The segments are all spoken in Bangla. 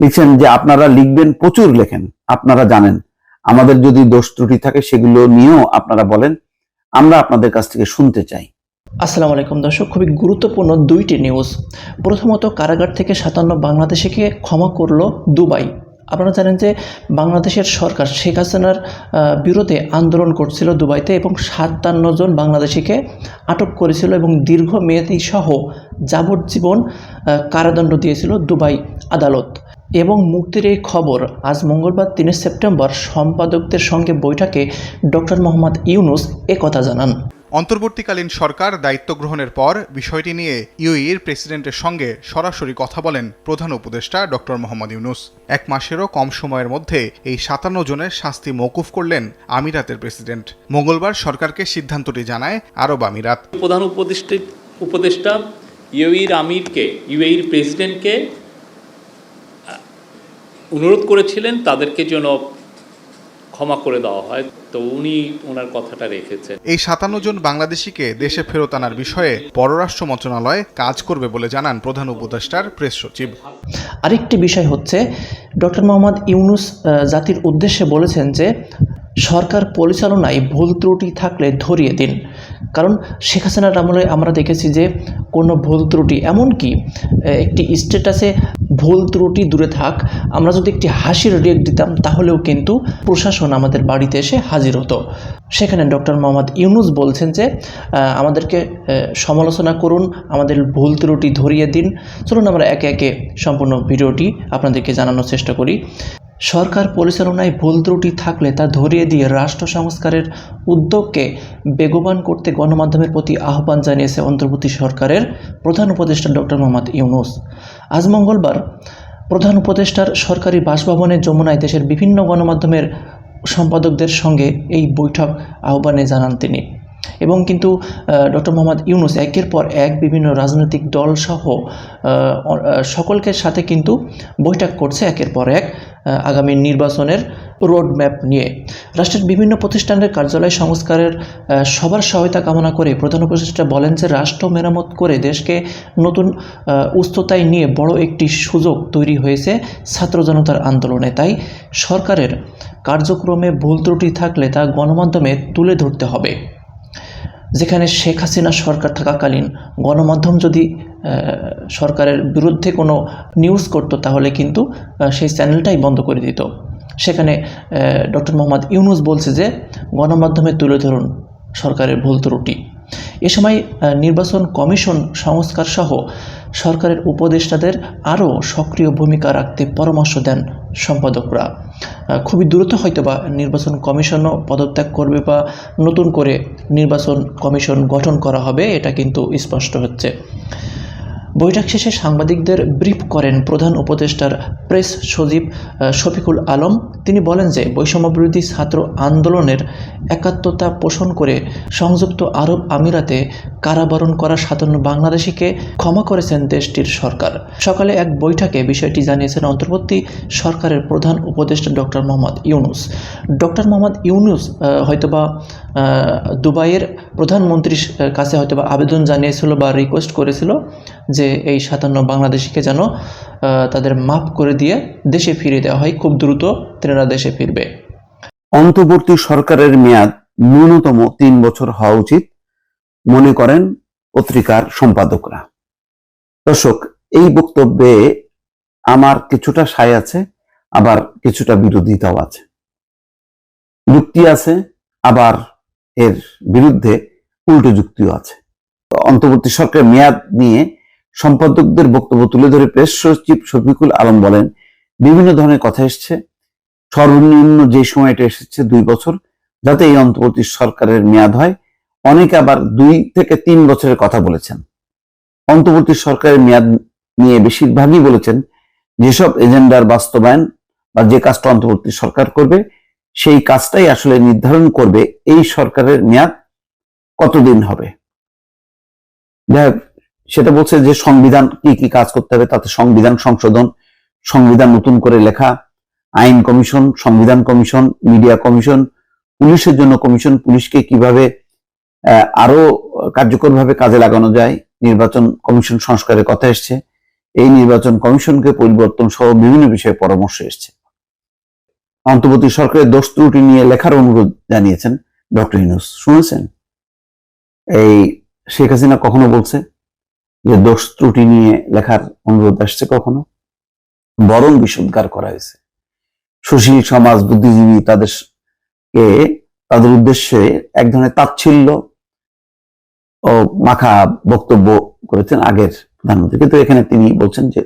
লিখছেন যে আপনারা লিখবেন প্রচুর লেখেন, আপনারা জানেন। আমাদের যদি দোষ ত্রুটি থাকে সেগুলো নিয়েও আপনারা বলেন, আমরা আপনাদের কাছ থেকে শুনতে চাই। আসসালামু আলাইকুম দর্শক, খুবই গুরুত্বপূর্ণ দুইটি নিউজ। প্রথমত, কারাগার থেকে সাতান্ন বাংলাদেশিকে ক্ষমা করল দুবাই। আপনারা জানেন যে বাংলাদেশের সরকার শেখ হাসিনার বিরোধে আন্দোলন করছিল দুবাইতে এবং সাতান্ন জন বাংলাদেশিকে আটক করেছিল এবং দীর্ঘমেয়াদী সহ যাবজ্জীবন কারাদণ্ড দিয়েছিল দুবাই আদালত। এবং মুক্তির এই খবর আজ মঙ্গলবার তিনে সেপ্টেম্বর সম্পাদকদের সঙ্গে বৈঠকে ডক্টর মোহাম্মদ ইউনুস একথা জানান। অন্তর্বর্তীকালীন সরকার দায়িত্ব গ্রহণের পর বিষয়টি নিয়ে ইউএইর প্রেসিডেন্টের সঙ্গে সরাসরি কথা বলেন প্রধান উপদেষ্টা ডক্টর মোহাম্মদ ইউনুস। এক মাসেরও কম সময়ের মধ্যে এই সাতান্ন জনের শাস্তি মৌকুফ করলেন আমিরাতের প্রেসিডেন্ট। মঙ্গলবার সরকারকে সিদ্ধান্তটি জানায় আরব আমিরাত। প্রধান উপদেষ্টা উপদেষ্টা ইউএইর আমিরকে ইউএইর প্রেসিডেন্টকে অনুরোধ করেছিলেন তাদেরকে যেন ক্ষমা করে দেওয়া হয়। তো উনি ওনার কথাটা রেখেছেন। এই সাতান্ন জন বাংলাদেশিকে দেশে ফেরত আনার বিষয়ে পররাষ্ট্র মন্ত্রণালয় কাজ করবে বলে জানান প্রধান উপদেষ্টার প্রেস সচিব। আরেকটি বিষয় হচ্ছে ডক্টর মোহাম্মদ ইউনুস জাতির উদ্দেশ্যে বলেছেন যে সরকার পরিচালনায় ভুল ত্রুটি থাকলে ধরিয়ে দিন। কারণ শেখ হাসিনার আমলে আমরা দেখেছি যে কোনো ভুল ত্রুটি, এমনকি একটি স্ট্যাটাসে ভুল ত্রুটি দূরে থাক, আমরা যদি একটি হাসির রিয়েক্ট দিতাম, তাহলেও কিন্তু প্রশাসন আমাদের বাড়িতে এসে হাজির হতো। সেখানে ডক্টর মোহাম্মদ ইউনুস বলছেন যে আমাদেরকে সমালোচনা করুন, আমাদের ভুল ত্রুটি ধরিয়ে দিন। চলুন আমরা একে একে সম্পূর্ণ ভিডিওটি আপনাদেরকে জানানোর চেষ্টা করি। সরকার পরিচালনায় ভুল ত্রুটি থাকলে তা ধরিয়ে দিয়ে রাষ্ট্র সংস্কারের উদ্যোগকে বেগবান করতে গণমাধ্যমের প্রতি আহ্বান জানিয়েছে অন্তর্বর্তী সরকারের প্রধান উপদেষ্টা ডক্টর মোহাম্মদ ইউনুস। আজ মঙ্গলবার প্রধান উপদেষ্টার সরকারি বাসভবনে যমুনায় দেশের বিভিন্ন গণমাধ্যমের সম্পাদকদের সঙ্গে এই বৈঠক আহ্বানে জানান তিনি। এবং কিন্তু ডক্টর মোহাম্মদ ইউনুস একের পর এক বিভিন্ন রাজনৈতিক দল সহ আহ, অ- আহ, সকলকে সাথে কিন্তু বৈঠক করছে একের পর এক আগামী নির্বাচনের রোড ম্যাপ নিয়ে। রাষ্ট্রের বিভিন্ন প্রতিষ্ঠানের কার্যালয় সংস্কারের সবার সহায়তা কামনা করে প্রধান উপদেষ্টা বলেন যে রাষ্ট্র মেরামত করে দেশকে নতুন উচ্চতায় নিয়ে বড় একটি সুযোগ তৈরি হয়েছে ছাত্র জনতার আন্দোলনে। তাই সরকারের কার্যক্রমে ভুল ত্রুটি থাকলে তা গণমাধ্যমে তুলে ধরতে হবে। যেখানে শেখ হাসিনা সরকার থাকাকালীন গণমাধ্যম যদি সরকারের বিরুদ্ধে কোনো নিউজ করতো, তাহলে কিন্তু সেই চ্যানেলটাই বন্ধ করে দিত। সেখানে ডক্টর মোহাম্মদ ইউনুস বলছে যে, গণমাধ্যমে তুলে ধরুন সরকারের ভুল ত্রুটি। এ সময় নির্বাচন কমিশন সংস্কার সহ সরকারের উপদেষ্টাদের আরও সক্রিয় ভূমিকা রাখতে পরামর্শ দেন সম্পাদকরা। খুবই দ্রুত হয়তো বা নির্বাচন কমিশনও পদত্যাগ করবে বা নতুন করে নির্বাচন কমিশন গঠন করা হবে, এটা কিন্তু স্পষ্ট হচ্ছে। বৈঠক শেষে সাংবাদিকদের ব্রিফ করেন প্রধান উপদেষ্টার প্রেস আহ, শফিকুল আলম। তিনি বলেন যে বৈষম্যবিরোধী ছাত্র আন্দোলনের একাত্মতা পোষণ করে সংযুক্ত আরব আমিরাতে কারাবরণ করা সাতান্ন বাংলাদেশিকে ক্ষমা করেছেন দেশটির সরকার। সকালে এক বৈঠকে বিষয়টি জানিয়েছেন অন্তর্বর্তী সরকারের প্রধান উপদেষ্টা ডক্টর মোহাম্মদ ইউনুস। ডক্টর মোহাম্মদ ইউনুস হয়তোবা দুবাইয়ের প্রধানমন্ত্রীর কাছে হয়তোবা আবেদন জানিয়েছিল বা রিকোয়েস্ট করেছিল যে এই সাতান্ন বাংলাদেশিকে যেন তাদের মাফ করে দিয়ে দেশে ফিরিয়ে দেওয়া হয়, খুব দ্রুত তেনারা দেশে ফিরবে। অন্তর্বর্তী সরকারের মেয়াদ ন্যূনতম তিন বছর হওয়া উচিত, মনে করেন পত্রিকার সম্পাদকরা। দর্শক, এই বক্তব্যে আমার কিছুটা সায় আছে, আবার কিছুটা বিরোধিতাও আছে। যুক্তি আছে, আবার এর বিরুদ্ধে উল্টো যুক্তিও আছে। অন্তর্বর্তী সরকারের মেয়াদ নিয়ে সম্পাদকদের বক্তব্য তুলে ধরে প্রেস সচিব শফিকুল আলম বলেন, বিভিন্ন ধরনের কথা এসছে। সর্বনিম্ন যে সময়টা এসেছে দুই বছর, যাতে এই অন্তর্বর্তী সরকারের মেয়াদ হয়। অনেকে আবার দুই থেকে তিন বছরের কথা বলেছেন। অন্তর্বর্তী সরকারের মেয়াদ নিয়ে বেশিরভাগই বলেছেন, যেসব এজেন্ডার বাস্তবায়ন বা যে কাজটা অন্তর্বর্তী সরকার করবে, সেই কাজটাই আসলে নির্ধারণ করবে এই সরকারের মেয়াদ কতদিন হবে। যাই সেটা বলছে যে সংবিধান কি কি কাজ করতে হবে, তাতে সংবিধান সংশোধন, সংবিধান নতুন করে লেখা, আইন কমিশন, সংবিধান কমিশন, মিডিয়া কমিশন, পুলিশের জন্য কমিশন, পুলিশকে কীভাবে আরও কার্যকরভাবে কাজে লাগানো যায়, নির্বাচন কমিশন সংস্কারের কথা এসছে। এই নির্বাচন কমিশনকে পরিবর্তন সহ বিভিন্ন বিষয়ে পরামর্শ এসেছে। অন্তর্বর্তী সরকারের দোষ ত্রুটি নিয়ে লেখার অনুরোধ জানিয়েছেন ডক্টর ইউনুস। শুনেছেন? এই শেখ হাসিনা কখনো বলছে যে দোষ ত্রুটি নিয়ে লেখার অনুরোধ আসছে কখনো? বরং বিষোদ্গার করা হয়েছে। সুশীল সমাজ বুদ্ধিজীবী তাদের কে, তাদের উদ্দেশ্যে এক ধরনের তাচ্ছিল্য ও মাখা বক্তব্য করেছেন আগের প্রধানমন্ত্রী। কিন্তু এখানে তিনি বলছেন যে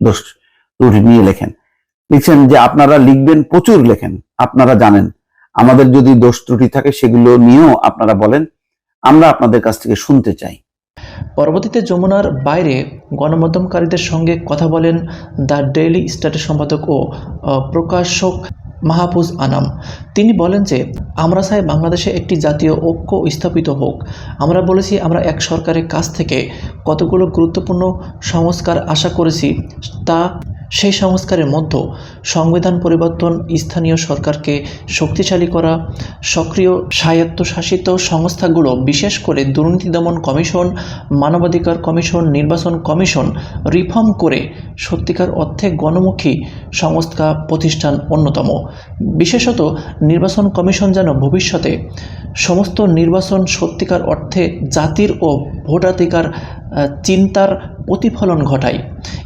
দোষ ত্রুটি নিয়ে লেখেন। লিখছেন যে আপনারা লিখবেন, প্রচুর লেখেন, আপনারা জানেন। আমাদের যদি দোষ ত্রুটি থাকে সেগুলো নিয়েও আপনারা বলেন, আমরা আপনাদের কাছ থেকে শুনতে চাই। পরবর্তীতে যমুনার বাইরে গণমাধ্যমকারীদের সঙ্গে কথা বলেন দ্য ডেইলি স্টারের সম্পাদক ও প্রকাশক মাহফুজ আনাম। তিনি বলেন যে, আমরা চাই বাংলাদেশে একটি জাতীয় ঐক্য স্থাপিত হোক। আমরা বলেছি আমরা এক সরকারের কাছ থেকে কতগুলো গুরুত্বপূর্ণ সংস্কার আশা করেছি তা সেই সংস্কারের মধ্যে সংবিধান পরিবর্তন স্থানীয় সরকারকে শক্তিশালী করা, সক্রিয় স্বায়ত্তশাসিত সংস্থাগুলো বিশেষ করে দুর্নীতি দমন কমিশন, মানবাধিকার কমিশন, নির্বাচন কমিশন রিফর্ম করে সত্যিকার অর্থে গণমুখী সংস্থা প্রতিষ্ঠান অন্যতম। বিশেষত নির্বাচন কমিশন যেন ভবিষ্যতে সমস্ত নির্বাচন সত্যিকার অর্থে জাতির ও ভোটাধিকার চিন্তার প্রতিফলন ঘটায়।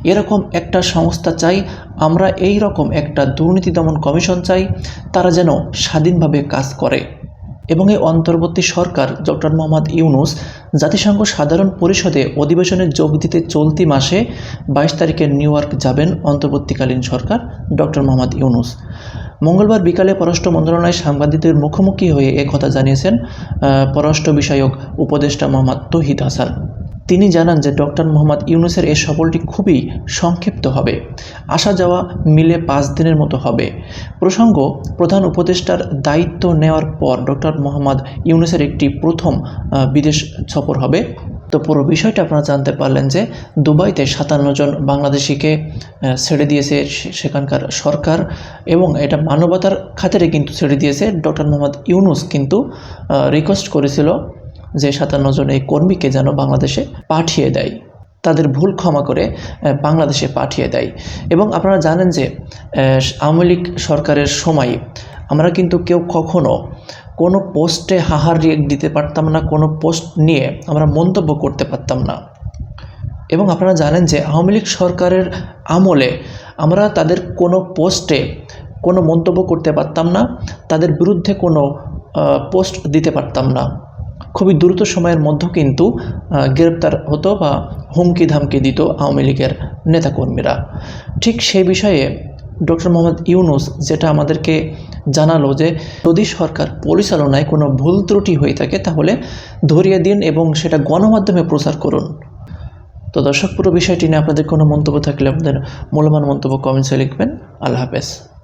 এরকম একটা সংস্থা চাই, আমরা এই রকম একটা দুর্নীতি দমন কমিশন চাই, তারা যেন স্বাধীনভাবে কাজ করে। এবং এই অন্তর্বর্তী সরকার ডক্টর মোহাম্মদ ইউনুস জাতিসংঘ সাধারণ পরিষদে অধিবেশনে যোগ দিতে চলতি মাসে বাইশ তারিখে নিউ ইয়র্ক যাবেন অন্তর্বর্তীকালীন সরকার ডক্টর মোহাম্মদ ইউনুস। মঙ্গলবার বিকালে পররাষ্ট্র মন্ত্রণালয় সাংবাদিকদের মুখোমুখি হয়ে একথা জানিয়েছেন পররাষ্ট্র বিষয়ক উপদেষ্টা মোহাম্মদ তহিদ হাসান। তিনি জানান যে ডক্টর মোহাম্মদ ইউনুসের এই সফলটি খুবই সংক্ষিপ্ত হবে। আসা যাওয়া মিলে পাঁচ দিনের মতো হবে। প্রসঙ্গ, প্রধান উপদেষ্টার দায়িত্ব নেওয়ার পর ডক্টর মোহাম্মদ ইউনুসের একটি প্রথম বিদেশ সফর হবে। তো পুরো বিষয়টা আপনারা জানতে পারলেন যে দুবাইতে সাতান্ন জন বাংলাদেশিকে ছেড়ে দিয়েছে সেখানকার সরকার এবং এটা মানবতার খাতিরে কিন্তু ছেড়ে দিয়েছে। ডক্টর মোহাম্মদ ইউনুস কিন্তু রিকোয়েস্ট করেছিল যে সাতান্ন জন এই কর্মীকে যেন বাংলাদেশে পাঠিয়ে দেয়। তাদের ভুল ক্ষমা করে বাংলাদেশে পাঠিয়ে দেয়। এবং আপনারা জানেন যে আওয়ামী সরকারের সময় আমরা কিন্তু কেউ কখনো কোনো পোস্টে হাহার রিয়েক্ট দিতে পারতাম না, কোনো পোস্ট নিয়ে আমরা মন্তব্য করতে পারতাম না। এবং আপনারা জানেন যে আওয়ামী লীগ সরকারের আমলে আমরা তাদের কোনো পোস্টে কোনো মন্তব্য করতে পারতাম না, তাদের বিরুদ্ধে কোনো পোস্ট দিতে পারতাম না। খুবই দ্রুত সময়ের মধ্যে কিন্তু গ্রেপ্তার হতো বা হুমকি ধামকি দিত আওয়ামী লীগের নেতাকর্মীরা। ঠিক সেই বিষয়ে ডক্টর মোহাম্মদ ইউনুস যেটা আমাদেরকে জানালো যে যদি সরকার পরিচালনায় কোনো ভুল ত্রুটি হয়ে থাকে তাহলে ধরিয়ে দিন এবং সেটা গণমাধ্যমে প্রচার করুন। তো দর্শক, পুরো বিষয়টি নিয়ে আপনাদের কোনো মন্তব্য থাকলে আপনাদের মূল্যবান মন্তব্য কমেন্টসে লিখবেন। আল্লাহ হাফেজ।